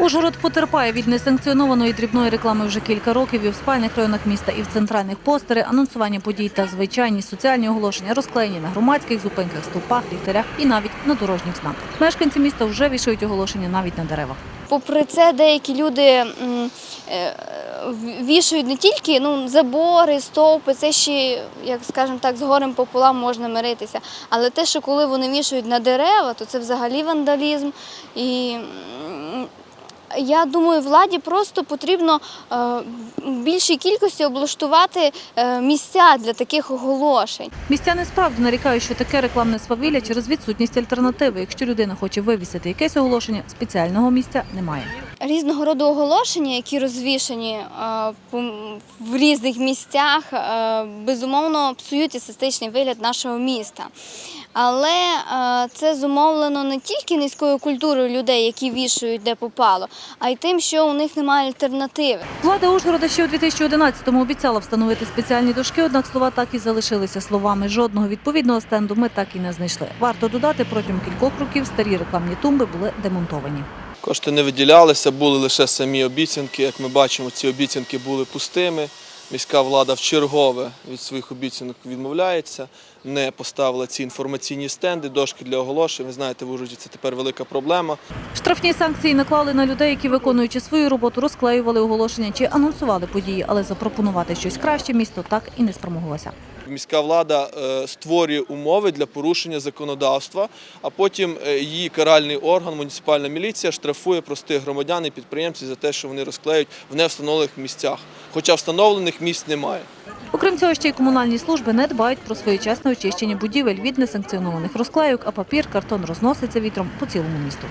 Ужгород потерпає від несанкціонованої дрібної реклами вже кілька років і в спальних районах міста, і в центральних постери, анонсування подій та звичайні соціальні оголошення розклеєні на громадських зупинках, стовпах, ліхтарях і навіть на дорожніх знаках. Мешканці міста вже вішають оголошення навіть на деревах. Попри це, деякі люди е, вішають не тільки ну, забори, стовпи, це ще, як скажемо так, з горем пополам можна миритися. Але те, що коли вони вішають на дерева, то це взагалі вандалізм. І я думаю, владі просто потрібно е, більшій кількості облаштувати е, місця для таких оголошень. Містяни справді нарікають, що таке рекламне свавілля через відсутність альтернативи. Якщо людина хоче вивісити якесь оголошення, спеціального місця немає. Різного роду оголошення, які розвішані е, в різних місцях, е, безумовно псують естетичний вигляд нашого міста. Але е, це зумовлено не тільки низькою культурою людей, які вішають де попало, а й тим, що у них немає альтернативи. Влада Ужгорода ще у 2011-му обіцяла встановити спеціальні дошки, однак слова так і залишилися словами. Жодного відповідного стенду ми так і не знайшли. Варто додати, протягом кількох років старі рекламні тумби були демонтовані. Кошти не виділялися, були лише самі обіцянки. Як ми бачимо, ці обіцянки були пустими. Міська влада в чергове від своїх обіцянок відмовляється, не поставила ці інформаційні стенди, дошки для оголошень. Ви знаєте, в Ужгороді це тепер велика проблема. Штрафні санкції наклали на людей, які, виконуючи свою роботу, розклеювали оголошення чи анонсували події, але запропонувати щось краще місто так і не спромоглося. Міська влада е, створює умови для порушення законодавства, а потім е, її каральний орган, муніципальна міліція, штрафує простих громадян і підприємців за те, що вони розклеють в невстановлених місцях. Хоча встановлених місць немає. Окрім цього, ще й комунальні служби не дбають про своєчасне очищення будівель від несанкціонованих розклейок, а папір, картон розноситься вітром по цілому місту.